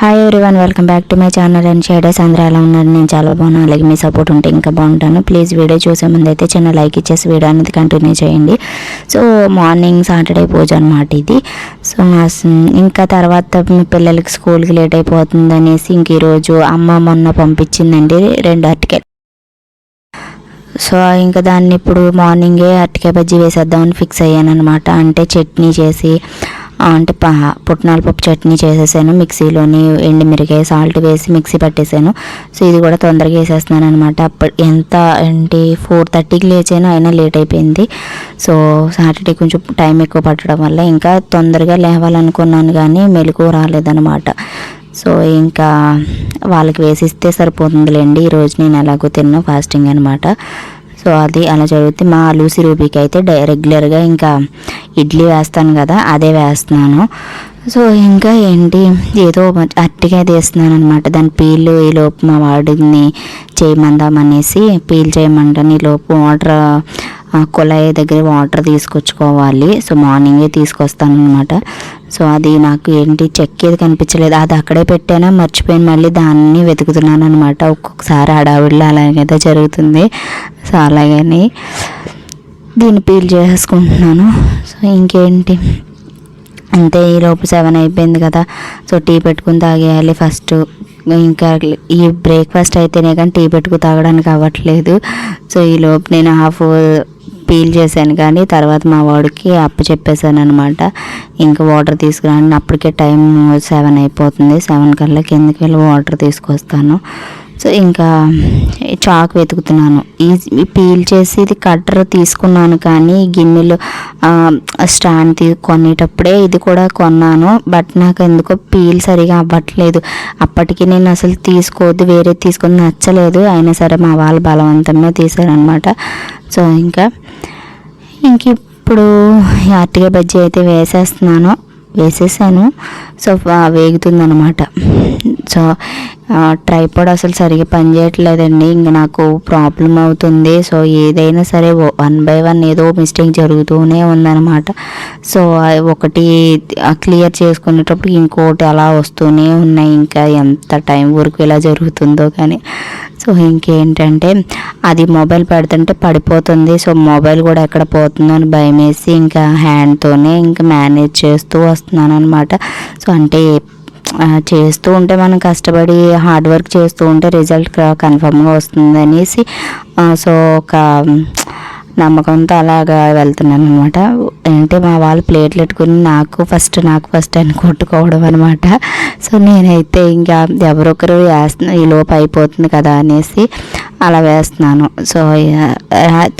Hi one welcome back to my channel and షేడేస్ అందరూ ఎలా ఉన్నారు? నేను చాలా బాగున్నాను. అలాగే మీ సపోర్ట్ ఉంటే ఇంకా బాగుంటాను. ప్లీజ్ వీడియో చూసే ముందు అయితే చిన్న లైక్ ఇచ్చేసి వీడియో అనేది కంటిన్యూ చేయండి. సో మార్నింగ్ సాటర్డే పూజ అనమాట ఇది. సో మా ఇంకా తర్వాత మీ పిల్లలకి స్కూల్కి లేట్ అయిపోతుంది అనేసి ఇంక ఈరోజు అమ్మ మొన్న పంపించిందండి రెండు అరటికాయలు సో ఇంకా దాన్ని ఇప్పుడు మార్నింగే అరటికాయ బజ్జీ వేసేద్దామని ఫిక్స్ అయ్యాను అనమాట అంటే చట్నీ చేసి అంటే పుట్నాల పప్పు చట్నీ చేసేసాను మిక్సీలోని ఎండి మిరకాయ సాల్ట్ వేసి మిక్సీ పట్టేసాను. సో ఇది కూడా తొందరగా వేసేస్తున్నాను అనమాట అప్పుడు ఎంత ఏంటి ఫోర్ థర్టీకి లేచాను అయినా లేట్ అయిపోయింది. సో సాటర్డే కొంచెం టైం ఎక్కువ పట్టడం వల్ల ఇంకా తొందరగా లేవాలనుకున్నాను కానీ మెలకు రాలేదనమాట సో ఇంకా వాళ్ళకి వేసిస్తే సరిపోతుందిలేండి. ఈరోజు నేను ఎలాగో తిన్నా ఫాస్టింగ్ అనమాట సో అది అలా జరుగుతుంది. మా లూసి రూబీకి అయితే డై రెగ్యులర్గా ఇంకా ఇడ్లీ వేస్తాను కదా అదే వేస్తున్నాను. సో ఇంకా ఏంటి ఏదో అట్టిగా తీస్తున్నాను అనమాట దాని పీల్ ఈ లోపు మా వాడిని చేయమందామనేసి పీల్ చేయమంటాను. ఈ లోపు వాటర్ కుళాయి దగ్గర వాటర్ తీసుకొచ్చుకోవాలి. సో మార్నింగే తీసుకొస్తాను అనమాట సో అది నాకు ఏంటి చెక్ ఏది కనిపించలేదు. అది అక్కడే పెట్టానా? మర్చిపోయిన. మళ్ళీ దాన్ని వెతుకుతున్నాను అనమాట ఒక్కొక్కసారి హడావిడిలో అలాగైతే జరుగుతుంది. సో అలాగని దీన్ని పీల్ చేసుకుంటున్నాను సో ఇంకేంటి? అంతే ఈ లోపు సెవెన్ అయిపోయింది కదా. సో టీ పెట్టుకుని తాగేయాలి ఫస్ట్ ఇంకా ఈ బ్రేక్ఫాస్ట్ అయితేనే కానీ టీ పెట్టుకుని తాగడానికి అవ్వట్లేదు. సో ఈ లోపు నేను హాఫ్ పీల్ చేశాను కానీ తర్వాత మా వాడికి అప్పచెప్పేశాను అనమాట ఇంకా వాటర్ తీసుకురాను అప్పటికే టైం సెవెన్ అయిపోతుంది. సెవెన్ కల్లా కిందకి వెళ్ళి వాటర్ తీసుకొస్తాను. సో ఇంకా చాక్ వెతుకుతున్నాను. ఈ పీల్ చేసి ఇది కట్టర్ తీసుకున్నాను కానీ గిన్నెలు స్టాండ్ తీ కొనేటప్పుడే ఇది కూడా కొన్నాను. బట్ నాకు ఎందుకో పీల్ సరిగా అవ్వట్లేదు. అప్పటికి నేను అసలు తీసుకోవద్దు వేరే తీసుకొని నచ్చలేదు. అయినా సరే మా వాళ్ళు బలవంతంగా తీసారనమాట సో ఇంకా ఇంక ఇప్పుడు ఈ బజ్జీ అయితే వేసేస్తున్నాను. వేసేసాను. సో వేగుతుంది అనమాట సో ట్రైపాడ్ అసలు సరిగ్గా పనిచేయట్లేదండి. ఇంకా నాకు ప్రాబ్లం అవుతుంది. సో ఏదైనా సరే వన్ బై వన్ ఏదో మిస్టేక్ జరుగుతూనే ఉందన్నమాట. సో ఒకటి క్లియర్ చేసుకునేటప్పుడు ఇంకోటి అలా వస్తూనే ఉన్నాయి. ఇంకా ఎంత టైం వరకు ఇలా జరుగుతుందో కానీ. సో ఇంకేంటంటే అది మొబైల్ పెడుతుంటే పడిపోతుంది. సో మొబైల్ కూడా ఎక్కడ పోతుందో అని భయం వేసి ఇంకా హ్యాండ్తోనే ఇంకా మేనేజ్ చేస్తూ వస్తున్నాను అనమాట సో అంటే చేస్తూ ఉంటే మనం కష్టపడి హార్డ్ వర్క్ చేస్తూ ఉంటే రిజల్ట్ కన్ఫర్మ్గా వస్తుంది అనేసి సో ఒక నమ్మకంతో అలాగా వెళ్తున్నాను అనమాట అంటే మా వాళ్ళు ప్లేట్లు పెట్టుకుని నాకు ఫస్ట్ నాకు ఫస్ట్ అని కొట్టుకోవడం అనమాట సో నేనైతే ఇంకా ఎవరొకరు వేస్తున్నా ఈ లోపు అయిపోతుంది కదా అనేసి అలా వేస్తున్నాను. సో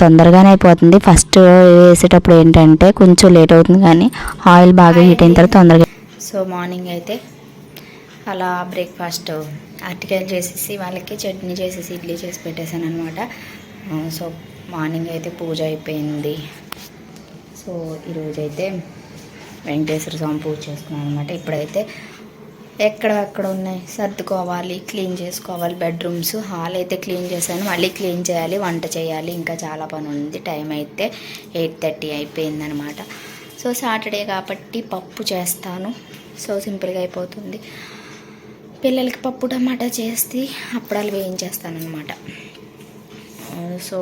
తొందరగానే అయిపోతుంది. ఫస్ట్ వేసేటప్పుడు ఏంటంటే కొంచెం లేట్ అవుతుంది కానీ ఆయిల్ బాగా హీట్ అయిన తర్వాత తొందరగా సో మార్నింగ్ అయితే అలా బ్రేక్ఫాస్ట్ అరటికాయలు చేసేసి వాళ్ళకి చట్నీ చేసేసి ఇడ్లీ చేసి పెట్టేశాను అనమాట సో మార్నింగ్ అయితే పూజ అయిపోయింది. సో ఈరోజైతే వెంకటేశ్వర స్వామి పూజ చేసుకున్నాను అనమాట ఇప్పుడైతే ఎక్కడెక్కడ ఉన్నాయి? సర్దుకోవాలి క్లీన్ చేసుకోవాలి. బెడ్రూమ్స్ హాల్ అయితే క్లీన్ చేశాను. మళ్ళీ క్లీన్ చేయాలి వంట చేయాలి. ఇంకా చాలా పని ఉంది. టైం అయితే ఎయిట్ థర్టీ అయిపోయిందనమాట సో సాటర్డే కాబట్టి పప్పు చేస్తాను. సో సింపుల్గా అయిపోతుంది. పిల్లలకి పప్పు టమాటా చేసి అప్పడాలు వేయించేస్తానమాట సో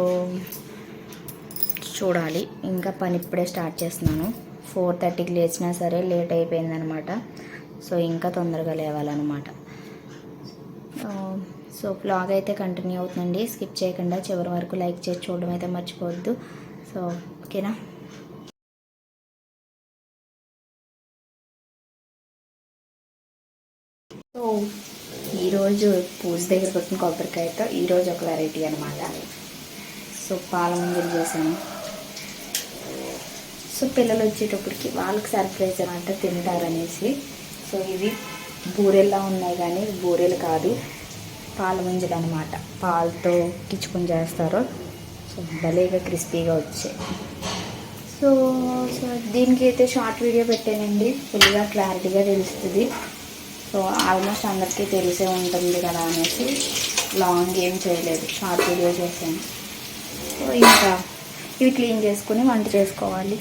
చూడాలి. ఇంకా పని ఇప్పుడే స్టార్ట్ చేస్తున్నాను. ఫోర్ థర్టీకి లేచినా సరే లేట్ అయిపోయిందనమాట సో ఇంకా తొందరగా లేవాలన్నమాట. సో బ్లాగ్ అయితే కంటిన్యూ అవుతుందండి. స్కిప్ చేయకుండా చివరి వరకు లైక్ చేసి చూడడం అయితే మర్చిపోవద్దు. సో ఓకేనా? సో ఈరోజు పూజ దగ్గర కొట్టిన కొబ్బరికాయతో ఈరోజు ఒక వెరైటీ అనమాట సో పాల చేశాను. సో పిల్లలు వచ్చేటప్పటికి వాళ్ళకి సర్ప్రైజ్ అనమాట తింటారనేసి సో ఇవి బూరెల్లా ఉన్నాయి కానీ బూరెలు కాదు పాలముంజలు అనమాట పాలతో కిచ్చుకొని చేస్తారు. సో భలేగా క్రిస్పీగా వచ్చాయి. సో సో దీనికి అయితే షార్ట్ వీడియో పెట్టానండి ఫుల్గా క్లారిటీగా తెలుస్తుంది. సో ఆల్మోస్ట్ అందరికీ తెలిసే ఉంటుంది కదా అనేసి లాంగ్ ఏం చేయలేదు షార్ట్ వీడియో చేశాను. సో ఇంకా ఇవి క్లీన్ చేసుకుని వంట చేసుకోవాలి.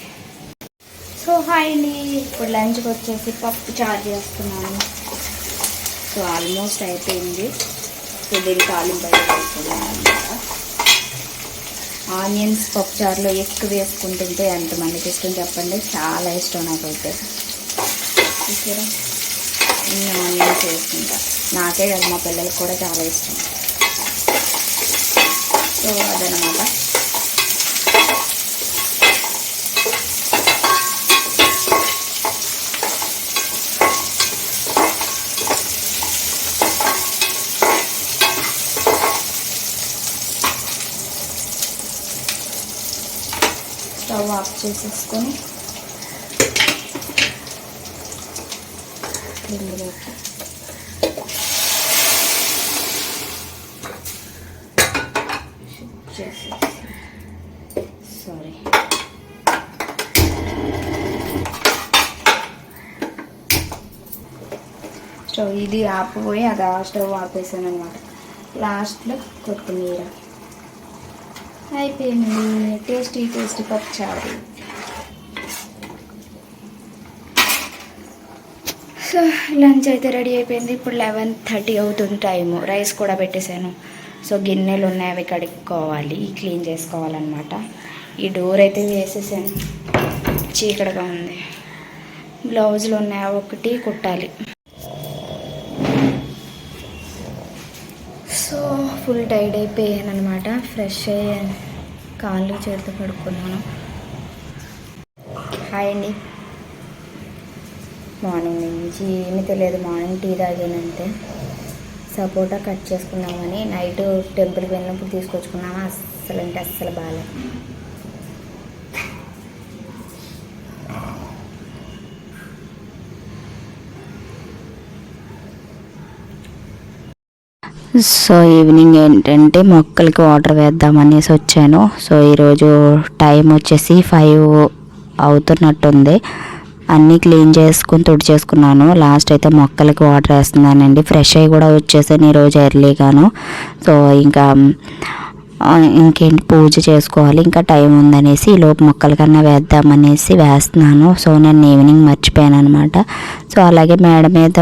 సో హాయ్ అండి ఇప్పుడు లంచ్కి వచ్చేసి పప్పు చారు చేస్తున్నాను. సో ఆల్మోస్ట్ అయిపోయింది. సో దీన్ని తాలింపు అయితే ఆనియన్స్ అనమాట ఆనియన్స్ ఎక్కువ వేసుకుంటుంటే ఎంతమందికి ఇష్టం చెప్పండి చాలా ఇష్టం నాకైతే. ఓకేనా? ఇన్ని ఆనియన్స్ వేసుకుంటా నాకే కదా మా పిల్లలకు కూడా చాలా ఇష్టం. సో అదనమాట స్టవ్ ఆఫ్ చేసేసుకొని ఇందులోకి సారీ స్టవ్ ఇది ఆపిపోయి అది ఆ స్టవ్ ఆపేసాను అనమాట లాస్ట్లో కొత్తిమీర. అయిపోయింది. టేస్టీ టేస్టీ పచ్చారు సో లంచ్ అయితే రెడీ అయిపోయింది. ఇప్పుడు లెవెన్ థర్టీ అవుతుంది టైము. రైస్ కూడా పెట్టేశాను. సో గిన్నెలు ఉన్నాయి అవి కడుక్కోవాలి. క్లీన్ చేసుకోవాలన్నమాట. ఈ డోర్ అయితే వేసేసాను. చీకటిగా ఉంది. బ్లౌజులు ఉన్నాయి? ఒకటి కుట్టాలి. సో ఫుల్ టైడ్ అయిపోయాను అనమాట ఫ్రెష్ అయ్యాను. కాళ్ళు చేతితో కడుక్కున్నాను. హాయ్ అండి. మార్నింగ్ నుంచి ఏమీ తెలియదు. మార్నింగ్ టీ తాగానంటే సపోటా కట్ చేసుకున్నామని నైట్ టెంపుల్కి వెళ్ళినప్పుడు తీసుకొచ్చుకున్నాము అస్సలు అంటే అస్సలు బాగాలేదు సో ఈవినింగ్ ఏంటంటే మొక్కలకి వాటర్ వేద్దామనేసి వచ్చాను. సో ఈరోజు టైం వచ్చేసి ఫైవ్ అవుతున్నట్టుంది. అన్నీ క్లీన్ చేసుకుని తుడిచేసుకున్నాను లాస్ట్ అయితే మొక్కలకి వాటర్ వేస్తున్నానండి. ఫ్రెష్ అయ్యి కూడా వచ్చేసాను ఈరోజు ఎర్లీగాను. సో ఇంకా ఇంకేంటి పూజ చేసుకోవాలి. ఇంకా టైం ఉందనేసి ఈ లోపు మొక్కల కన్నా వేద్దామనేసి వేస్తున్నాను. సో నేను ఈవినింగ్ మర్చిపోయాను అనమాట సో అలాగే మేడ మీద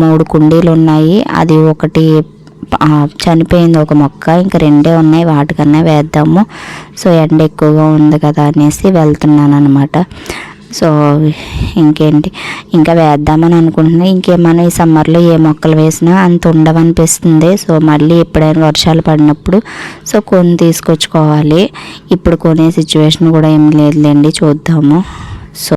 మూడు కుండీలు ఉన్నాయి. అది ఒకటి చనిపోయింది ఒక మొక్క. ఇంకా రెండే ఉన్నాయి. వాటికన్నా వేద్దాము. సో ఎండ ఎక్కువగా ఉంది కదా అనేసి వెళ్తున్నాను అనమాట సో ఇంకేంటి? ఇంకా వేద్దామని అనుకుంటున్నాను ఇంకేమైనా ఈ సమ్మర్లో ఏ మొక్కలు వేసినా అంత ఉండవనిపిస్తుంది. సో మళ్ళీ ఎప్పుడైనా వర్షాలు పడినప్పుడు సో కొన్ని తీసుకొచ్చుకోవాలి. ఇప్పుడు కొనే సిచ్యువేషన్ కూడా ఏం లేదులేండి చూద్దాము. సో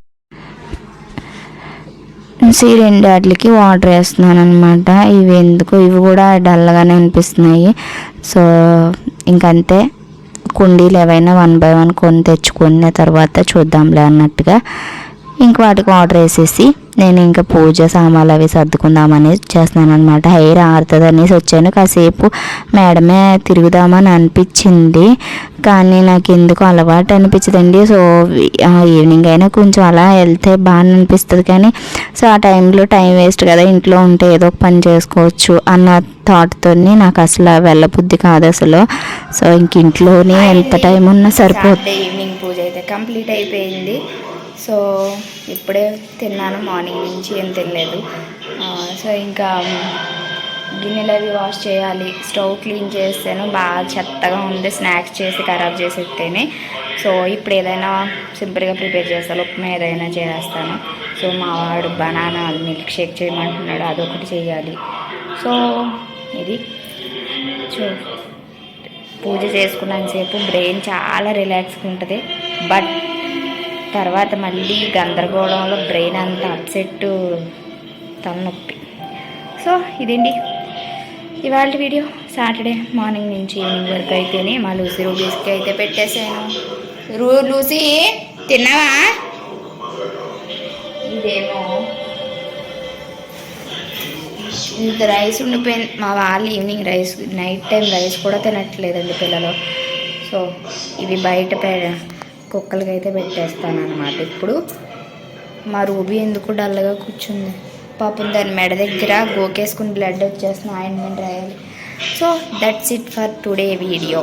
సీ రెండు వాటికి వాటర్ వేస్తున్నాను అనమాట ఇవి ఎందుకు? ఇవి కూడా డల్గానే అనిపిస్తున్నాయి. సో ఇంకంతే. కుండీలు ఏవైనా వన్ బై వన్ కొని తెచ్చుకున్న తర్వాత చూద్దాంలే అన్నట్టుగా ఇంక వాటికి వాటర్ వేసేసి నేను ఇంకా పూజ సామాన్లు అవి సర్దుకుందామని చేస్తున్నాను అనమాట హెయిర్ ఆరుతుంది అనేసి వచ్చాను. కాసేపు మేడమే తిరుగుదామని అనిపించింది. కానీ నాకు ఎందుకు అలవాటు అనిపించదండి. సో ఆ ఈవినింగ్ అయినా కొంచెం అలా వెళ్తే బాగా అనిపిస్తుంది. కానీ సో ఆ టైంలో టైం వేస్ట్ కదా. ఇంట్లో ఉంటే ఏదో ఒక పని చేసుకోవచ్చు అన్న థాట్తో నాకు అసలు వెళ్ళబుద్ధి కాదు అసలు. సో ఇంక ఇంట్లోనే ఎంత టైం ఉన్నా సరిపోతుంది ఈవినింగ్ పూజ అయితే కంప్లీట్ అయిపోయింది. సో ఇప్పుడే తిన్నాను మార్నింగ్ నుంచి ఏం తినలేదు. సో ఇంకా గిన్నెలు అవి వాష్ చేయాలి. స్టవ్ క్లీన్ చేస్తేను. బాగా చెత్తగా ఉంది. స్నాక్స్ చేసి ఖరాబ్ చేసేస్తేనే సో ఇప్పుడు ఏదైనా సింపుల్గా ప్రిపేర్ చేస్తాను. ఉప్మా ఏదైనా చేస్తాను. సో మా వాడు బనానా మిల్క్ షేక్ చేయమంటున్నాడు. అదొకటి చేయాలి. సో ఇది చూ పూజ చేసుకున్నంతసేపు బ్రెయిన్ చాలా రిలాక్స్గా ఉంటుంది. బట్ తర్వాత మళ్ళీ గందరగోళంలో బ్రెయిన్ అంతా అప్సెట్ తలనొప్పి సో ఇదండి ఇవాళ వీడియో సాటర్డే మార్నింగ్ నుంచి ఈవినింగ్ వరకు అయితేనే మా లూసీ రూబీస్కి అయితే పెట్టేశాను. రూ లూసీ తిన్నావా? ఇదేమో. ఇంత రైస్ ఉండిపోయింది. మా వాళ్ళు evening rice night time rice కూడా తినట్లేదండి పిల్లలు. సో ఇవి బయట పె కుక్కలకి అయితే పెట్టేస్తాను అనమాట ఇప్పుడు మా రూబీ ఎందుకు డల్గా కూర్చుంది? పాపం దాని మెడ దగ్గర గోకేసుకుని బ్లడ్ వచ్చేస్తున్న ఆయింట్మెంట్ రాయాలి. So that's it for today video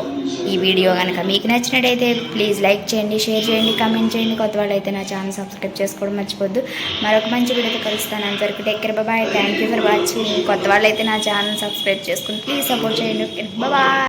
ఈ వీడియో కనుక మీకు నచ్చినట్టయితే ప్లీజ్ లైక్ చేయండి షేర్ చేయండి కామెంట్ చేయండి. కొత్త వాళ్ళు అయితే నా ఛానల్ సబ్స్క్రైబ్ చేసుకోవడం మర్చిపోద్దు మరొక మంచి వీడియోతో కలుస్తాను. అంతవరకు take care bye thank you for watching కొత్త వాళ్ళు అయితే నా ఛానల్ సబ్స్క్రైబ్ చేసుకుని ప్లీజ్ సపోర్ట్ చేయండి. బాయ్